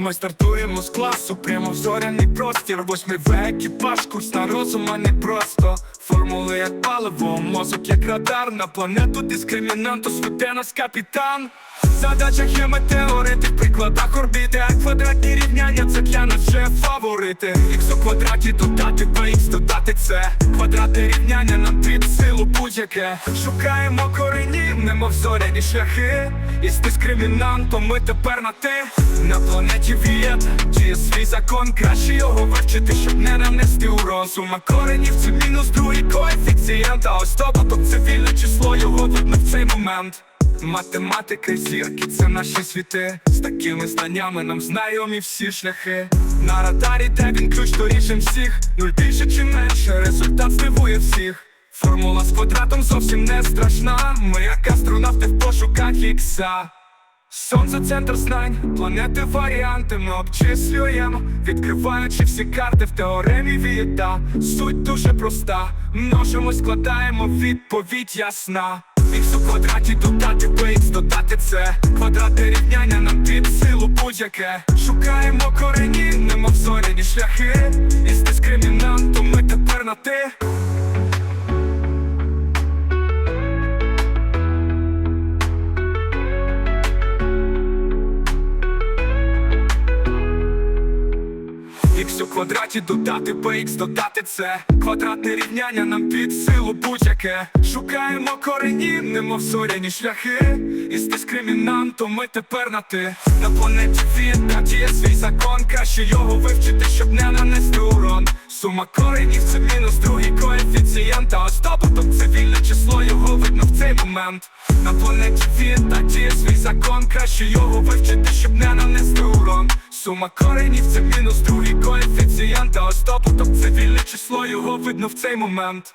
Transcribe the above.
Ми стартуємо з класу, прямо в зоряний простір. Восьмий В екіпаж, курс на розум, а не просто. Формули як паливо, мозок як радар. На планету дискримінант, освіте нас капітан. Задача є метеорити, в прикладах орбіти, а квадратні рівняння це для нас вже фаворити. Х у квадраті додати bx, додати це. Квадратне рівняння нам силу будь-яке. Шукаємо корені, немов зоряні шляхи. І з дискримінантом ми тепер на ти. На планеті Вієт діє свій закон, краще його вивчити, щоб не нанести урон. Сума коренів це мінус другий коефіцієнт, а ось добуток це вільне число, його видно в цей момент. Математика і зірки це наші світи. З такими знаннями нам знайомі всі шляхи. На радарі, де він ключ, то рішим всіх. Нуль більше з зовсім не страшна. Ми як астронавти в пошуках ікса. Сонце центр знань, планети варіанти ми обчислюємо, відкриваючи всі карти в теоремі Вієта. Суть дуже проста. Множимо, складаємо відповідь ясна. Х у квадраті додати bx, додати це Квадратне рівняння нам під силу будь-яке Шукаємо корені, немов зоряні шляхи І з дискримінантом ми тепер на ти Х у квадраті додати bx, додати це. Квадратне рівняння нам під силу будь-яке. Шукаємо корені, немов зоряні шляхи. І з дискримінантом ми тепер на ти На планеті Вієтнам діє свій закон. Краще його вивчити, щоб не нанести урон. Сума коренів це мінус другий коефіцієнт А ось добуток це вільне число, його в цей момент. На планеті Віта діє свій закон Краще його вивчити, щоб не нанести урон. Сума коренів це мінус другий коефіцієнт А остопоток це вільне число, його видно в цей момент